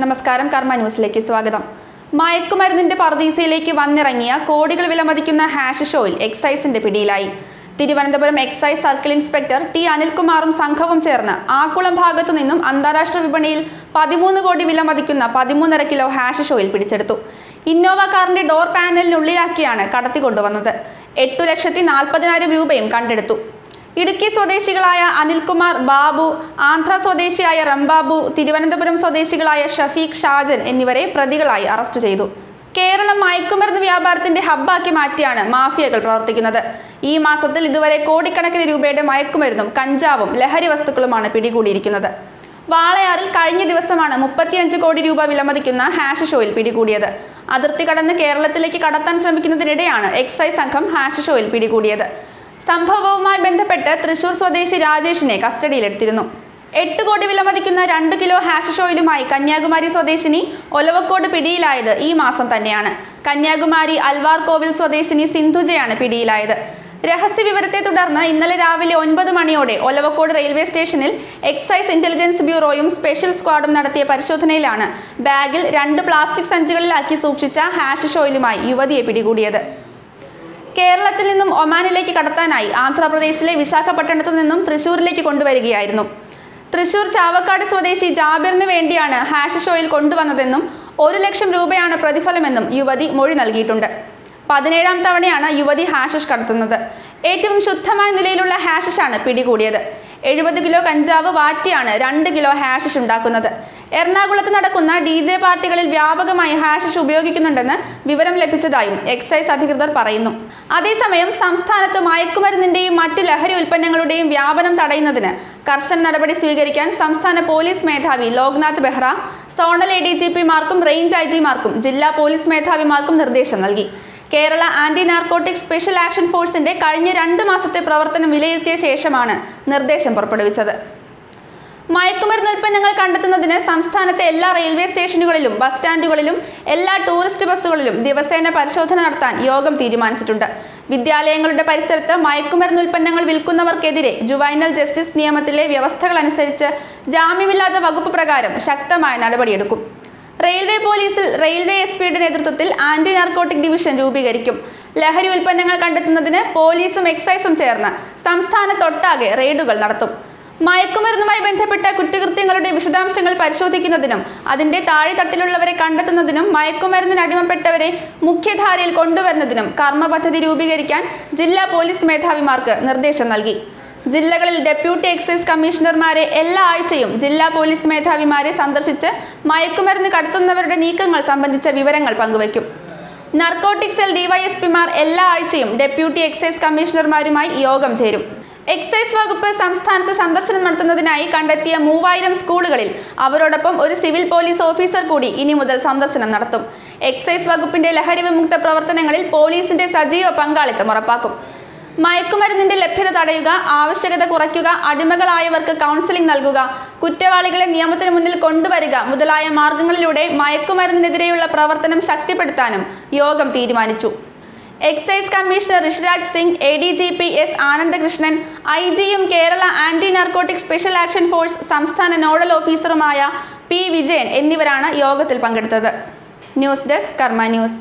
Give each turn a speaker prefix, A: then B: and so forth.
A: നമസ്കാരം കർമ്മ ന്യൂസിലേക്ക് സ്വാഗതം. മയക്കുമരുന്നിന്റെ പർദീസയിലേക്ക് വന്നിറങ്ങിയ കോടികൾ വിലമതിക്കുന്ന ഹാഷ് ഷോയിൽ എക്സൈസിന്റെ പിടിയിലായി. Thiruvananthapuram excise circle inspector T അനിൽകുമാറും സംഘവും ചേർന്ന് ആക്കുളം ഭാഗത്തു നിന്നും അന്താരാഷ്ട്ര വിപണിയിൽ പതിമൂന്ന് കോടി വിലമതിക്കുന്ന പതിമൂന്നര കിലോ ഹാഷ് ഷോയിൽ പിടിച്ചെടുത്തു. ഇന്നോവ കാറിന്റെ ഡോർ പാനലിനുള്ളിലാക്കിയാണ് കടത്തിക്കൊണ്ടുവന്നത് എട്ടു ലക്ഷത്തി നാൽപ്പതിനായിരം രൂപയും കണ്ടെടുത്തു. ഇടുക്കി സ്വദേശികളായ അനിൽകുമാർ ബാബു ആന്ധ്ര സ്വദേശിയായ റംബാബു തിരുവനന്തപുരം സ്വദേശികളായ ഷഫീഖ് ഷാജൻ എന്നിവരെ പ്രതികളായി അറസ്റ്റ് ചെയ്തു. കേരളം മയക്കുമരുന്ന് വ്യാപാരത്തിന്റെ ഹബ്ബാക്കി മാറ്റിയാണ് മാഫിയകൾ പ്രവർത്തിക്കുന്നത്. ഈ മാസത്തിൽ ഇതുവരെ കോടിക്കണക്കിന് രൂപയുടെ മയക്കുമരുന്നും കഞ്ചാവും ലഹരി വസ്തുക്കളുമാണ് പിടികൂടിയിരിക്കുന്നത്. വാളയാറിൽ കഴിഞ്ഞ ദിവസമാണ് മുപ്പത്തിയഞ്ച് കോടി രൂപ വിലമതിക്കുന്ന ഹാഷ് ഷോയിൽ പിടികൂടിയത്. അതിർത്തി കടന്ന് കേരളത്തിലേക്ക് കടത്താൻ ശ്രമിക്കുന്നതിനിടെയാണ് എക്സൈസ് സംഘം ഹാഷ് ഷോയിൽ പിടികൂടിയത്. സംഭവവുമായി ബന്ധപ്പെട്ട് തൃശൂർ സ്വദേശി രാജേഷിനെ കസ്റ്റഡിയിലെടുത്തിരുന്നു. എട്ട് കോടി വിലമതിക്കുന്ന രണ്ട് കിലോ ഹാഷ് ഷോയിലുമായി കന്യാകുമാരി സ്വദേശിനി ഒലവക്കോട് പിടിയിലായത് ഈ മാസം തന്നെയാണ്. കന്യാകുമാരി അൽവാർ കോവിൽ സ്വദേശിനി സിന്ധുജയാണ് പിടിയിലായത്. രഹസ്യ വിവരത്തെ തുടർന്ന് ഇന്നലെ രാവിലെ ഒൻപത് മണിയോടെ ഒലവക്കോട് റെയിൽവേ സ്റ്റേഷനിൽ എക്സൈസ് ഇന്റലിജൻസ് ബ്യൂറോയും സ്പെഷ്യൽ സ്ക്വാഡും നടത്തിയ പരിശോധനയിലാണ് ബാഗിൽ രണ്ട് പ്ലാസ്റ്റിക് സഞ്ചികളിലാക്കി സൂക്ഷിച്ച ഹാഷ് ഷോയിലുമായി യുവതിയെ പിടികൂടിയത്. കേരളത്തിൽ നിന്നും ഒമാനിലേക്ക് കടത്താനായി ആന്ധ്രാപ്രദേശിലെ വിശാഖപട്ടണത്തു നിന്നും തൃശൂരിലേക്ക് കൊണ്ടുവരികയായിരുന്നു. തൃശൂർ ചാവക്കാട് സ്വദേശി ജാബിറിന് വേണ്ടിയാണ് ഹാഷ് ഷോയിൽ കൊണ്ടുവന്നതെന്നും ഒരു ലക്ഷം രൂപയാണ് പ്രതിഫലമെന്നും യുവതി മൊഴി നൽകിയിട്ടുണ്ട്. പതിനേഴാം തവണയാണ് യുവതി ഹാഷിഷ് കടത്തുന്നത്. ഏറ്റവും ശുദ്ധമായ നിലയിലുള്ള ഹാഷിഷാണ് പിടികൂടിയത്. എഴുപത് കിലോ കഞ്ചാവ് വാറ്റിയാണ് രണ്ട് കിലോ ഹാഷിഷ് ഉണ്ടാക്കുന്നത്. എറണാകുളത്ത് നടക്കുന്ന ഡി ജെ പാർട്ടികളിൽ വ്യാപകമായി ഹാഷിഷ് ഉപയോഗിക്കുന്നുണ്ടെന്ന് വിവരം ലഭിച്ചതായും എക്സൈസ് അധികൃതർ പറയുന്നു. അതേസമയം സംസ്ഥാനത്ത് മയക്കുമരുന്നിന്റെയും മറ്റ് ലഹരി ഉൽപ്പന്നങ്ങളുടെയും വ്യാപനം തടയുന്നതിന് കർശന നടപടി സ്വീകരിക്കാൻ സംസ്ഥാന പോലീസ് മേധാവി Loknath Behera zonal A D G range I ജിമാർക്കും ജില്ലാ പോലീസ് മേധാവിമാർക്കും നിർദ്ദേശം നൽകി. Kerala anti narcotic special action ഫോഴ്സിന്റെ കഴിഞ്ഞ രണ്ട് മാസത്തെ പ്രവർത്തനം വിലയിരുത്തിയ ശേഷമാണ് നിർദ്ദേശം പുറപ്പെടുവിച്ചത്. മയക്കുമരുന്ന് ഉൽപ്പന്നങ്ങൾ കണ്ടെത്തുന്നതിന് സംസ്ഥാനത്തെ എല്ലാ റെയിൽവേ സ്റ്റേഷനുകളിലും ബസ് സ്റ്റാൻഡുകളിലും എല്ലാ ടൂറിസ്റ്റ് ബസ്സുകളിലും ദിവസേന പരിശോധന നടത്താൻ യോഗം തീരുമാനിച്ചിട്ടുണ്ട്. വിദ്യാലയങ്ങളുടെ പരിസരത്ത് മയക്കുമരുന്ന് ഉൽപ്പന്നങ്ങൾ വിൽക്കുന്നവർക്കെതിരെ ജുവൈനൽ ജസ്റ്റിസ് നിയമത്തിലെ വ്യവസ്ഥകൾ അനുസരിച്ച് ജാമ്യമില്ലാത്ത വകുപ്പ് പ്രകാരം ശക്തമായ നടപടിയെടുക്കും. റെയിൽവേ പോലീസിൽ റെയിൽവേ എസ് പിയുടെ നേതൃത്വത്തിൽ ആന്റി നാർക്കോട്ടിക് ഡിവിഷൻ രൂപീകരിക്കും. ലഹരി ഉൽപ്പന്നങ്ങൾ കണ്ടെത്തുന്നതിന് പോലീസും എക്സൈസും ചേർന്ന് സംസ്ഥാനത്തൊട്ടാകെ റെയ്ഡുകൾ നടത്തും. മയക്കുമരുന്നുമായി ബന്ധപ്പെട്ട കുറ്റകൃത്യങ്ങളുടെ വിശദാംശങ്ങൾ പരിശോധിക്കുന്നതിനും അതിന്റെ താഴെത്തട്ടിലുള്ളവരെ കണ്ടെത്തുന്നതിനും മയക്കുമരുന്നിന് അടിമപ്പെട്ടവരെ മുഖ്യധാരയിൽ കൊണ്ടുവരുന്നതിനും കർമ്മ പദ്ധതി രൂപീകരിക്കാൻ ജില്ലാ പോലീസ് മേധാവിമാർക്ക് നിർദ്ദേശം നൽകി. ജില്ലകളിൽ ഡെപ്യൂട്ടി എക്സൈസ് കമ്മീഷണർമാരെ എല്ലാ ആഴ്ചയും ജില്ലാ പോലീസ് മേധാവിമാരെ സന്ദർശിച്ച് മയക്കുമരുന്ന് കടത്തുന്നവരുടെ നീക്കങ്ങൾ സംബന്ധിച്ച വിവരങ്ങൾ പങ്കുവയ്ക്കും. നർക്കോട്ടിക് സെൽ ഡിവൈഎസ്പിമാർ എല്ലാ ആഴ്ചയും ഡെപ്യൂട്ടി എക്സൈസ് കമ്മീഷണർമാരുമായി യോഗം ചേരും. എക്സൈസ് വകുപ്പ് സംസ്ഥാനത്ത് സന്ദർശനം നടത്തുന്നതിനായി കണ്ടെത്തിയ മൂവായിരം സ്കൂളുകളിൽ അവരോടൊപ്പം ഒരു സിവിൽ പോലീസ് ഓഫീസർ കൂടി ഇനി മുതൽ സന്ദർശനം നടത്തും. എക്സൈസ് വകുപ്പിന്റെ ലഹരി വിമുക്ത പ്രവർത്തനങ്ങളിൽ പോലീസിന്റെ സജീവ പങ്കാളിത്തം ഉറപ്പാക്കും. മയക്കുമരുന്നിന്റെ ലഭ്യത തടയുക ആവശ്യകത കുറയ്ക്കുക അടിമകളായവർക്ക് കൗൺസിലിംഗ് നൽകുക കുറ്റവാളികളെ നിയമത്തിന് മുന്നിൽ കൊണ്ടുവരിക മുതലായ മാർഗങ്ങളിലൂടെ മയക്കുമരുന്നിനെതിരെയുള്ള പ്രവർത്തനം ശക്തിപ്പെടുത്താനും യോഗം തീരുമാനിച്ചു. Excise commissioner Rishiraj Singh A D G P S Ananthakrishnan I ജിയും Kerala anti narcotic special action force സംസ്ഥാന നോഡൽ ഓഫീസറുമായ പി വിജയൻ എന്നിവരാണ് യോഗത്തിൽ പങ്കെടുത്തത്. ന്യൂസ് ഡെസ്ക് കർമ്മ ന്യൂസ്